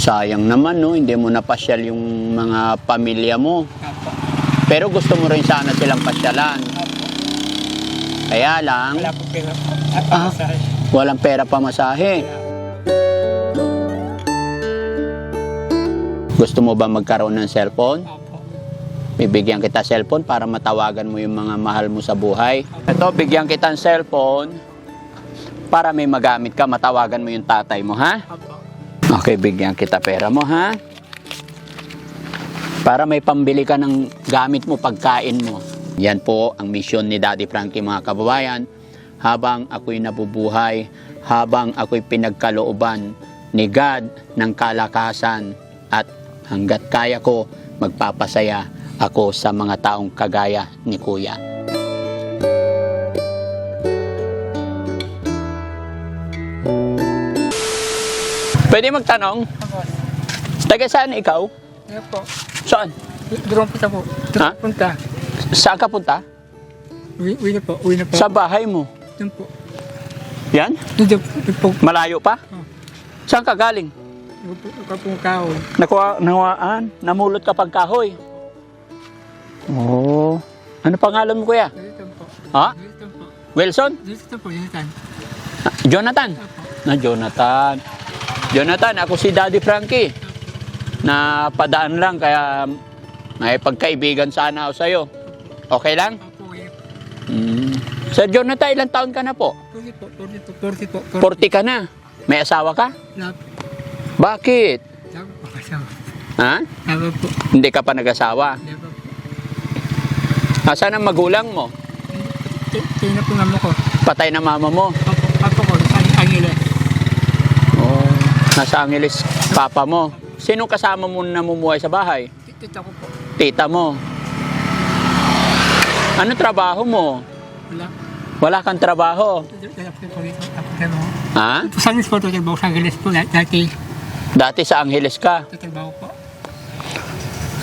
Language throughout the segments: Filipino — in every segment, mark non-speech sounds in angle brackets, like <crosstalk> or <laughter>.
Sayang naman, no? Hindi mo napasyal yung mga pamilya mo. Pero gusto mo rin sana silang pasyalan. Kaya lang, Wala po pera po. Ah. walang pera pamasahe. Gusto mo ba magkaroon ng cellphone? Bibigyan kita cellphone para matawagan mo yung mga mahal mo sa buhay. Ito, bigyan kita ng cellphone para may magamit ka, matawagan mo yung tatay mo, ha? Opo. Okay, bigyan kita pera mo, ha? Para may pambili ka ng gamit mo, pagkain mo. Yan po ang misyon ni Daddy Frankie, mga kababayan. Habang ako'y nabubuhay, habang ako'y pinagkalooban ni God ng kalakasan at hanggat kaya ko, magpapasaya ako sa mga taong kagaya ni Kuya. Pwede magtanong? Opo. Taga saan ikaw? Ano po? Saan? Doon punta po. Ha? Doon punta. Saan ka punta? Uwi, uwi na po. Uwi na po. Sa bahay mo. Doon po. Yan? Doon po. Malayo pa? Oh. Saan ka galing? Po kahoy. Nakuha, nawaan? Namulot ka pag kahoy? Oo. Ano pangalan mo kuya? Dito po. Ha? Dito po. Wilson? Dito po. Po. Ah, Jonathan? Opo. Na Jonathan. Jonathan, ako si Daddy Frankie. Na padaan lang kaya may pagkaibigan sana ako sa'yo. Okay lang? Uwi. Mm. Sir Jonathan, ilang taon ka na po? 40 po. 40 po. 40 po. 40 ka na. May asawa ka? Bakit? Ha? Po. Hindi ka pa nag-asawa. Asan ang magulang mo? Tingnan na mo ko. Patay na mama mo. Opo. Opo ko. Ang angila. Oh. Nasa Angeles, papa mo. Sino kasama mo na namumuhay sa bahay? Tita ko po. Tita mo. Ano trabaho mo? Wala. Wala kang trabaho. Wala. Ha? Sa Angeles po, trabaho sa Angeles po. Dati, Dati sa Angeles ka. trabaho po.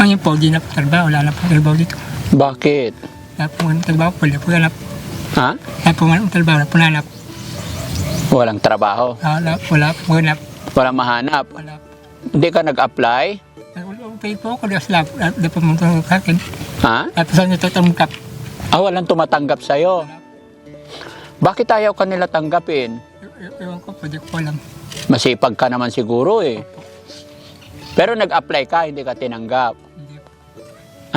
Ngayon po, di na po trabaho. Wala na po trabaho dito. Bakit? Wala po nga trabaho. Wala po wala po. Ha? Wala po nga trabaho. Wala po wala po. Walang trabaho. Wala po. Wala po. Wala mahanap. Wala. Hindi ka nag-apply? Okay po ako. Lang. Wala po mong sa akin. Ha? Tapos saan ito tumungkap? Ah, walang tumatanggap sa'yo. Bakit ayaw ka nila tanggapin? Ewan ko. Di ko alam. Masipag ka naman siguro eh. Pero nag-apply ka, hindi ka tinanggap. Hindi po.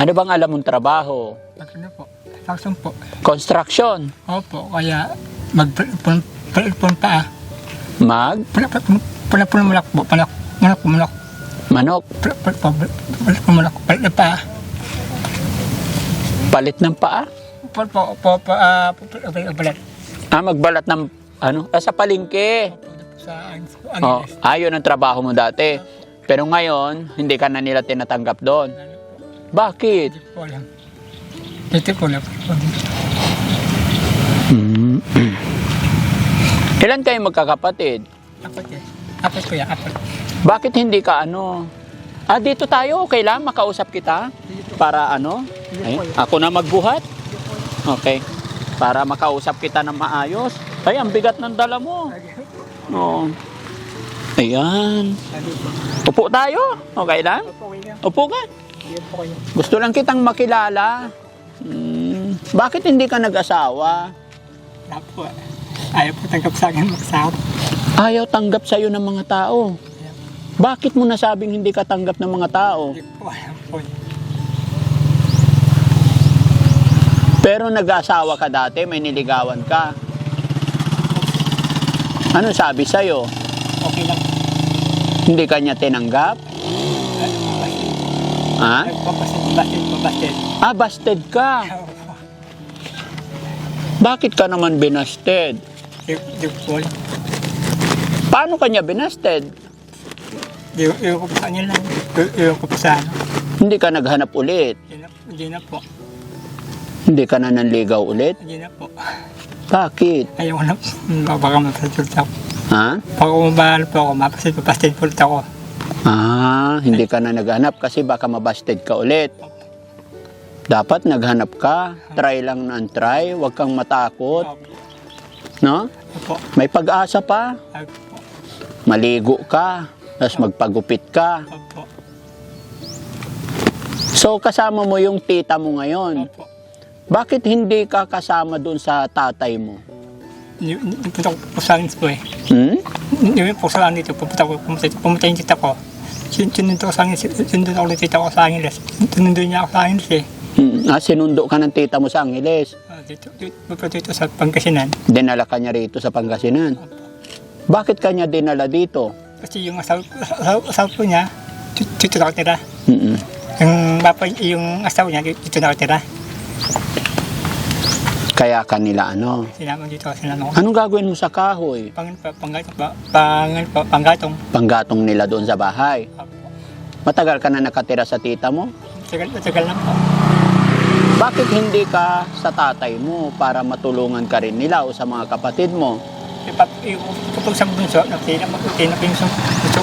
Ano bang alam mong trabaho? Ano po. Sakson po. Construction. Opo. Kaya magpun pa. Mag, Pula pula mulak po. Palak. Mulak po. Mulak. manok, Mulak po. Palit na pa. palit ng paa. Po, po, po, po, ah, balat. Ah, magbalat ng ano? Ah, sa palengke. Sa Oh, Angeles. ayun ang trabaho mo dati. Pero ngayon, hindi ka na nila tinatanggap doon. Bakit? Hindi po alam. Dito po lang. Hmm. Ilan kayo magkakapatid? Apat eh. Apat yan, apat. Bakit hindi ka ano? Ah, dito tayo. Okay lang, makausap kita. Para ano? Ay, ako na magbuhat? Okay. Para makausap kita ng maayos. Ay, ang bigat ng dala mo. Oo. Ayan. Upo tayo. Okay lang? Upo ka. Gusto lang kitang makilala. Hmm, bakit hindi ka nag-asawa? Lahat po. Ayaw po tanggap sa akin magsahap. Ayaw tanggap sa'yo ng mga tao. Bakit mo nasabing hindi ka tanggap ng mga tao? Hindi po alam po. Pero nag-asawa ka dati, may niligawan ka. Ano sabi sa'yo? Okay lang. Hindi ka niya tinanggap? Ha? Nagpapasin, basin, babasin. Ah, busted ka. Bakit ka naman binasted? Po. Paano ka niya binasted? Iwan ko pa kanya lang. Iwan ko pa sa ano. Hindi ka naghanap ulit. Hindi na, hindi na po. Hindi ka na nanligaw ulit. Hindi na po. Bakit? Ayaw ko na. Baka mapasulta ako. Ha? Pag umabahal po ako, ulit ako. Ah, hindi ka na naghanap kasi baka mabasted ka ulit. Dapat naghanap ka. Try lang ng try. Huwag kang matakot. No? May pag-asa pa. Opo. Maligo ka. Tapos magpagupit ka. Opo. So kasama mo yung tita mo ngayon. Opo. Bakit hindi ka kasama doon sa tatay mo? Yung yung punta ko po sa akin po eh. Hmm? Yung po sa akin dito, pupunta ko, pumunta, yung tita ko. Sin- Sinundo ko sa akin, sinundo ng tita ko sa Angeles. Sinundo niya ako sa Angeles eh. Hmm. Ah, sinundo ka ng tita mo sa Angeles. Ah, dito, dito, dito, dito sa Pangasinan. Dinala ka niya rito sa Pangasinan. Bakit kanya dinala dito? Kasi yung asawa, asawa, asawa po niya, dito, dito nakatira. Mm-mm. Yung papa, yung asawa niya, dito nakatira. Kaya kanila ano? Sinama dito, sinama ko. Anong gagawin mo sa kahoy? Pangan pa, panggatong pa, pangan pa, panggatong. Panggatong nila doon sa bahay. Opo. Matagal ka na nakatira sa tita mo? Tagal, tagal lang po. Bakit hindi ka sa tatay mo para matulungan ka rin nila o sa mga kapatid mo? Yung kapag sa bunso, natina, natina pa yung gusto,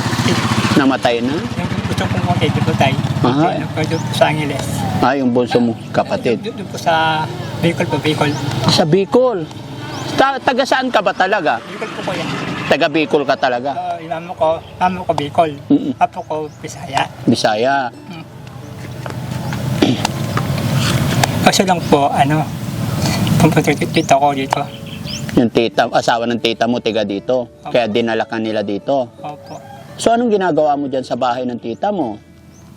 Namatay na? yung gusto kong konti, dito tayo. Ah, eh. Doon po sa Angeles. Ah, yung bunso mo kapatid. Doon po sa Bicol po, Bicol. Sa Bicol. Ta- taga saan ka ba talaga? Bicol po ko yan. Taga Bicol ka talaga? Mama ko, mama ko Bicol. Mm-mm. Apo ko Bisaya. Bisaya. Kasi lang po, ano, pumunta dito ko dito. Yung tita, asawa ng tita mo, tiga dito. Kaya dinala ka nila dito. Opo. So anong ginagawa mo dyan sa bahay ng tita mo?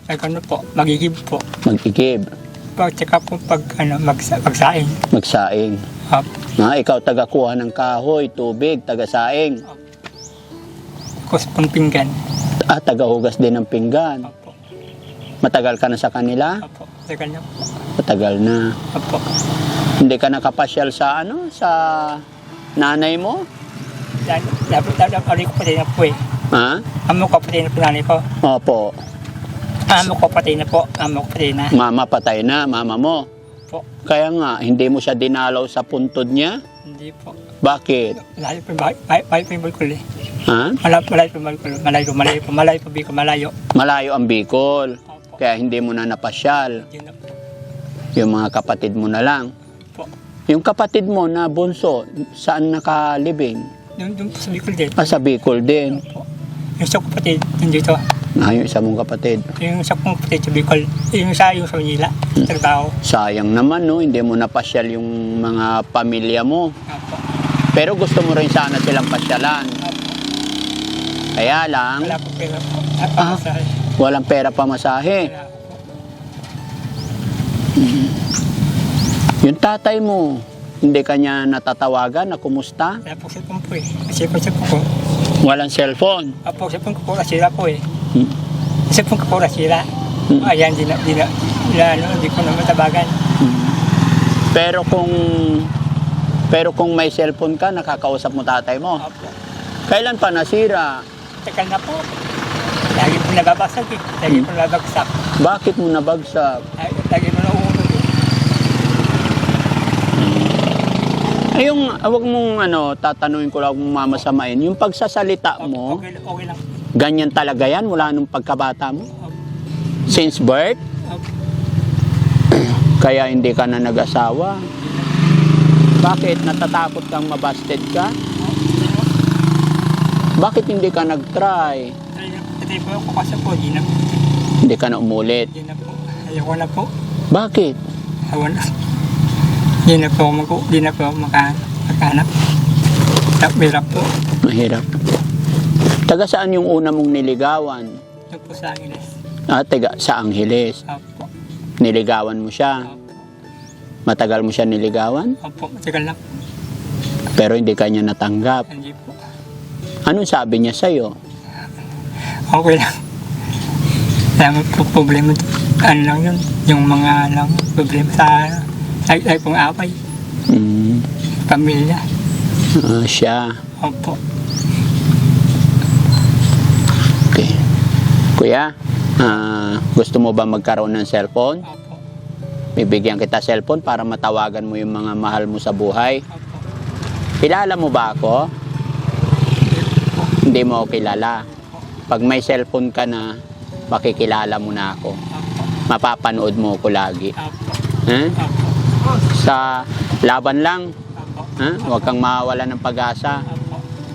Ay, ano po, magigib po. Mag-igib, Pag tsaka po pag, ano, magsa, magsaing. magsaing. Opo. Ah, ikaw taga-kuha ng kahoy, tubig, taga-saing. Kus pangpinggan. Ah, taga-hugas din ng pinggan. Opo. Matagal ka na sa kanila? Opo. Tagal na po. Matagal na. Opo. Hindi ka nakapasyal sa ano, sa nanay mo? Dahil, dapat, dapat, dapat, ko patay na po eh. Ha? Amo ko patay na po nanay ko. Opo. Amo ko patay na po. Amo ko patay na. Mama patay na, mama mo. Po. Kaya nga, hindi mo siya dinalaw sa puntod niya? Hindi po. Bakit? Malayo po, malayo po yung Bicol eh. Ha? Malayo, malayo po yung Bicol. Malayo, malayo po, malayo po Bicol, malayo. Malayo ang Bicol. Opo. Kaya hindi mo na napasyal. Yun na po. Yung mga kapatid mo na lang. po. Yung kapatid mo na bunso, saan nakalibing? Doon, doon po sa Bicol din. Ah, sa Bicol din. Yung isa patay, nandito. Ah, yung isa mong kapatid. Yung isa kong patay sa Bicol. Yung isa, yung sa Manila. Trabaho. Sayang naman, no? Hindi mo napasyal yung mga pamilya mo. Opo. Pero gusto mo rin sana silang pasyalan. Opo. Kaya lang, Wala po pera po. At Ah. sa walang pera pamasahe. Wala Yung tatay mo, hindi kanya natatawagan na kumusta? Wala po cellphone po eh. Cellphone, cellphone ko. Walang cellphone. Apo, cellphone ko po nasira po eh. Hmm. Cellphone ko po nasira. Hmm. Ayan, di na, di na, di na, ano, di ko na matabagan. Pero kung pero kung may cellphone ka, nakakausap mo tatay mo. Apo. Kailan pa nasira? Tagal na po. Lagi po nababasag eh. Lagi po nababagsak. Bakit mo nabagsak? Lagi, lagi mo nauunod eh. Ay, yung, wag mong ano, tatanungin ko lang kung mamasamain. Yung pagsasalita mo, Okay, okay lang. ganyan talaga yan mula nung pagkabata mo? Since birth? Kaya hindi ka na nag-asawa? Bakit? Natatakot kang mabasted ka? Bakit hindi ka nag-try? Na- Patay po ako kasi po. Di na po. Hindi ka na umulit. Di na po. Ayoko na po. Bakit? Ayaw na. Di na po mag di na po maka, makahanap. Hirap po. Mahirap. Taga saan yung una mong niligawan? Doon po sa Angeles. Ah, taga sa Angeles. Opo. Niligawan mo siya. Opo. Matagal mo siya niligawan, Opo. Matagal na po. pero hindi ka niya natanggap. Hindi po. Anong sabi niya sa'yo? Okay lang. Kaya po problema, ano lang yun, yung mga lang, problema sa, sa pong away, Mm, pamilya. ah, siya. Opo. Okay. Kuya, ah, gusto mo ba magkaroon ng cellphone? Opo. Bibigyan kita cellphone para matawagan mo yung mga mahal mo sa buhay. Opo. Kilala mo ba ako? Hindi mo ako kilala. Pag may cellphone ka na, makikilala mo na ako. Opo. Mapapanood mo ako lagi. Opo. Ha? Opo. Sa laban lang, ha? huwag kang mawala ng pag-asa.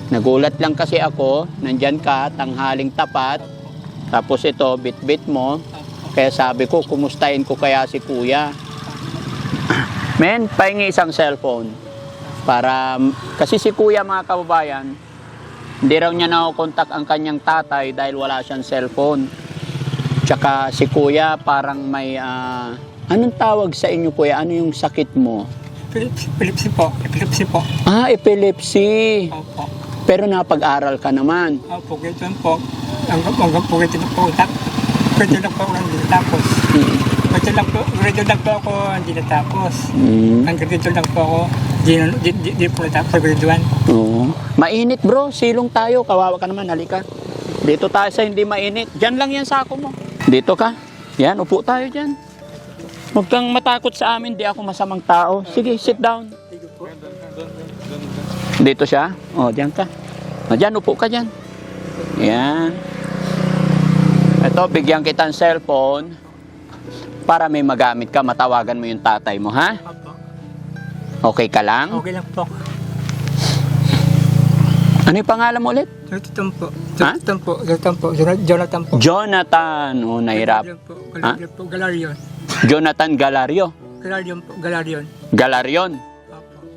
Nagulat lang kasi ako, nandyan ka, tanghaling tapat. Tapos ito, bit-bit mo. Kaya sabi ko, kumustahin ko kaya si kuya. <clears throat> Men, pahingi isang cellphone. Para, kasi si kuya mga kababayan, hindi raw niya nakokontak ang kanyang tatay dahil wala siyang cellphone. Tsaka si kuya parang may, ah, anong tawag sa inyo kuya? Ano yung sakit mo? Epilepsy, epilepsy po. Epilepsy po. Ah, epilepsy. Opo. Pero napag-aral ka naman. Opo, ganito po. Hanggang hanggang po ganito na po. Tap- Ganito lang po ako hindi natapos. Mm. Ganito lang po, ganito lang po ako hindi natapos. Mm. Hanggang dito lang po ako. Di, di, di, di po natapos. 1. Oo. Mainit bro, silong tayo. Kawawa ka naman, halika. Dito tayo sa hindi mainit. Diyan lang yan sako mo. Dito ka. Yan, upo tayo dyan. Huwag kang matakot sa amin, di ako masamang tao. Sige, sit down. Dito siya? O, diyan ka. O, diyan, upo ka dyan. Yan. Ito, bigyan kita ng cellphone para may magamit ka, matawagan mo yung tatay mo, ha? Okay ka lang? Okay lang po. Ano yung pangalan mo ulit? Jonathan po. Ha? Jonathan po. Jonathan po. Jona- Jonathan po. Jonathan. Oh, nahirap. Galarion po. Galarion po. Galarion. Jonathan Galario. Galarion po. Galarion. Galarion.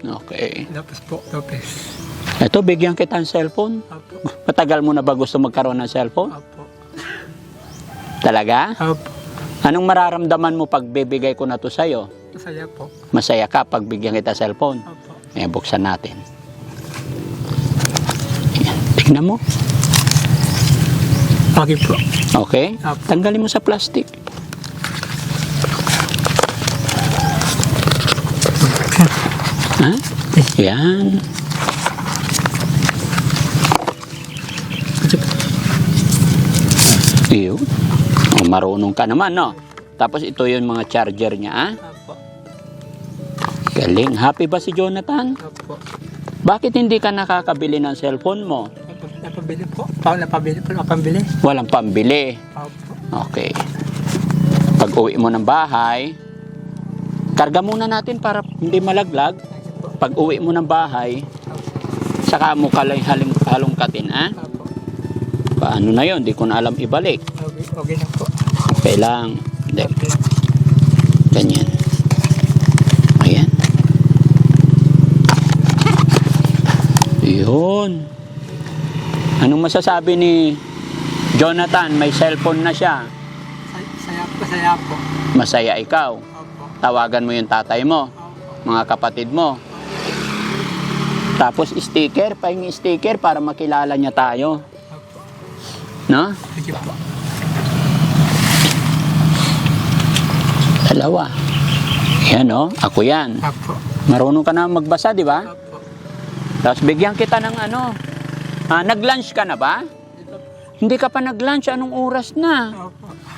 Opo. Okay. Lopez po. Lopez. Ito, bigyan kita ng cellphone. Opo. Matagal mo na ba gusto magkaroon ng cellphone? Opo. Talaga? Opo. Anong mararamdaman mo pag bibigay ko na to sa'yo? Masaya po. Masaya ka pag bigyan kita cellphone. Opo. Eh, buksan natin. Ayan. Tignan mo. Okay po. Okay? Opo. Tanggalin mo sa plastic. Yan. Iyo. Oh, marunong ka naman, no? Tapos ito yung mga charger niya, ah. Opo. Galing. Happy ba si Jonathan? Opo. Bakit hindi ka nakakabili ng cellphone mo? Napabili po. Paano napabili po? Napabili. Walang pambili. Opo. Okay. Pag uwi mo ng bahay, karga muna natin para hindi malaglag. Pag uwi mo ng bahay, saka mo kalay haling halongkatin? Opo. Paano na yon? Di ko na alam ibalik. Okay, okay na po. Okay lang. Hindi. Okay. Ganyan. Ayan. Yun. Anong masasabi ni Jonathan? May cellphone na siya. Say- Saya po. Saya po. Masaya ikaw. Opo. Tawagan mo yung tatay mo, Opo. mga kapatid mo. Tapos sticker, pahingi sticker para makilala niya tayo. No? Dalawa. Yan oh, ako yan. Marunong ka na magbasa, di ba? Tapos bigyan kita ng ano. Ah, nag-lunch ka na ba? Hindi ka pa nag-lunch, anong oras na?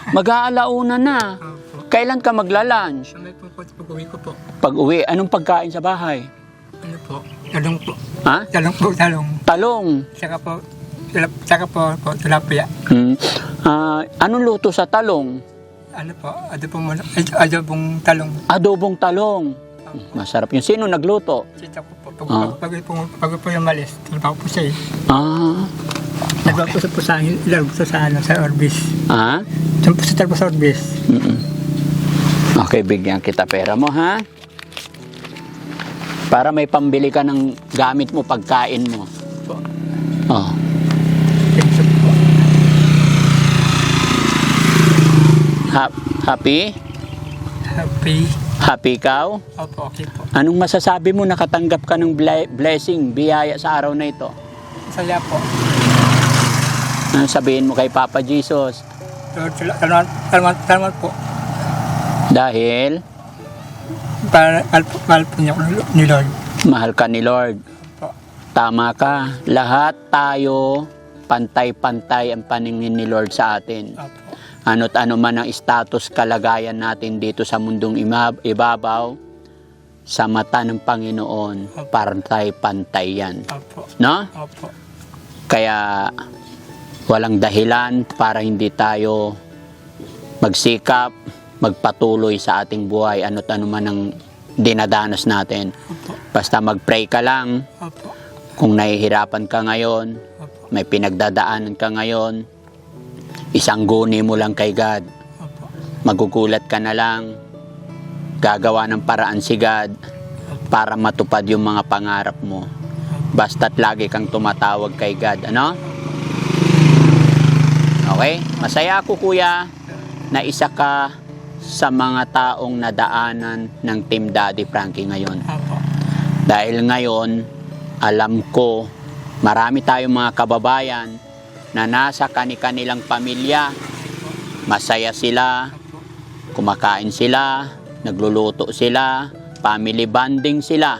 Mag-aalauna na. Kailan ka magla-lunch? Po pag-uwi ko po. Pag uwi, anong pagkain sa bahay? Ano po? Talong po. Ha? Talong po. Talong. Talong. Saka po. Saka po po. Tilapia. Hmm. Ah, anong luto sa talong? Ano po? Adobong, ad- adobong talong. Adobong talong. Masarap yun. Sino nagluto? Sita ko po. Pag, Ah. pag, pag, pag, po yung malis, trabaho po siya eh. Ah. Nagbawa po sa po sa, ilag po sa ano, sa Orbis. Ah? Diyan po sa trabaho sa Orbis. Mm-mm. Okay, bigyan kita pera mo, ha? Para may pambili ka ng gamit mo, pagkain mo. Oh. Ha- happy? Happy. Happy ikaw? Opo, okay po. Anong masasabi mo nakatanggap ka ng ble- blessing, biyaya sa araw na ito? Saya po. Ano sabihin mo kay Papa Jesus? Salamat, salamat, salamat po. Dahil Para mahal po, niya ako ni Lord. mahal ka ni Lord. Tama ka. Lahat tayo pantay-pantay ang paningin ni Lord sa atin. Opo. Ano't ano man ang status kalagayan natin dito sa mundong imab- ibabaw, sa mata ng Panginoon, pantay-pantay yan. Opo. No? Opo. Kaya walang dahilan para hindi tayo magsikap, magpatuloy sa ating buhay, ano't ano man ang dinadanas natin. Opo. Basta mag-pray ka lang, Opo. Kung nahihirapan ka ngayon, Opo. may pinagdadaanan ka ngayon, isang guni mo lang kay God. Opo. Magugulat ka na lang, gagawa ng paraan si God para matupad yung mga pangarap mo. Basta't lagi kang tumatawag kay God, ano? Okay? Masaya ako kuya na isa ka sa mga taong nadaanan ng Team Daddy Frankie ngayon. Opo. Dahil ngayon, alam ko, marami tayong mga kababayan na nasa kani-kanilang pamilya. Masaya sila, kumakain sila, nagluluto sila, family bonding sila.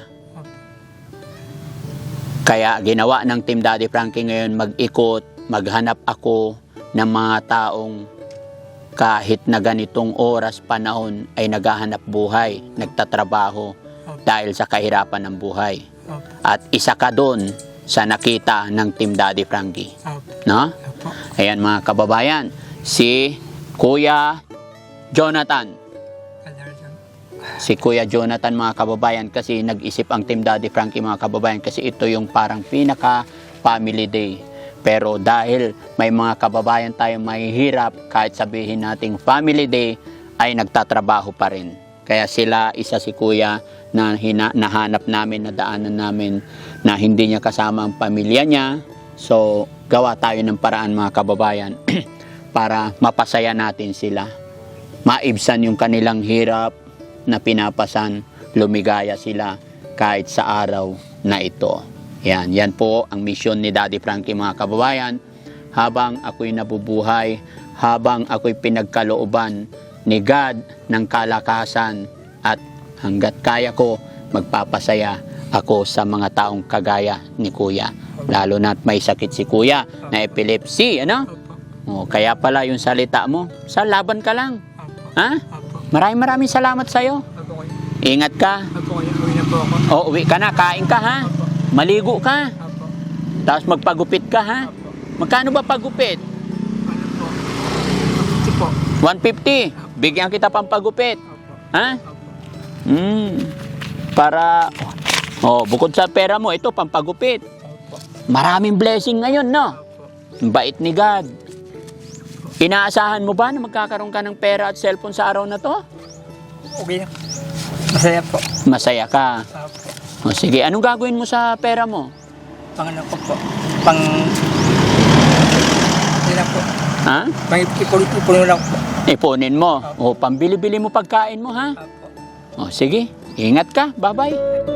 Kaya ginawa ng Team Daddy Frankie ngayon mag-ikot, maghanap ako ng mga taong kahit na ganitong oras, panahon ay naghahanap buhay, nagtatrabaho dahil sa kahirapan ng buhay. At isa ka doon sa nakita ng Team Daddy Frankie. No? Opo. Ayan mga kababayan, si Kuya Jonathan. Si Kuya Jonathan mga kababayan kasi nag-isip ang Team Daddy Frankie mga kababayan kasi ito yung parang pinaka family day. Pero dahil may mga kababayan tayong mahihirap kahit sabihin nating family day ay nagtatrabaho pa rin. Kaya sila isa si Kuya na hina, nahanap namin, na daanan namin na hindi niya kasama ang pamilya niya. So gawa tayo ng paraan mga kababayan <clears throat> para mapasaya natin sila. Maibsan yung kanilang hirap, na pinapasan, lumigaya sila kahit sa araw na ito. Yan, yan po ang misyon ni Daddy Frankie mga kababayan. Habang ako'y nabubuhay, habang ako'y pinagkalooban ni God ng kalakasan at hanggat kaya ko, magpapasaya ako sa mga taong kagaya ni Kuya. Lalo na't may sakit si Kuya na epilepsy, ano? O, kaya pala yung salita mo, sa laban ka lang. Ha? Maraming maraming salamat sa'yo. Ingat ka. Opo kayo. Uwi na po ako. O, uwi ka na. Kain ka, ha? Maligo ka. Opo. Tapos magpagupit ka, ha? Opo. Magkano ba pagupit? Ano po? Ito po. 150. Bigyan kita pang pagupit. Opo. Ha? Opo. Hmm. Para... Oh, bukod sa pera mo, ito, pampagupit. Opo. Maraming blessing ngayon, no? Opo. Bait ni God. Inaasahan mo ba na magkakaroon ka ng pera at cellphone sa araw na to? Okay. Masaya po. Masaya ka. Opo. O sige, anong gagawin mo sa pera mo? Pang ano po po. Pang... Hindi na po. Ha? Pang ipon-ipon lang po. Ipunin mo. O, pambili-bili mo pagkain mo, ha? Opo. O, sige. Ingat ka. Bye-bye.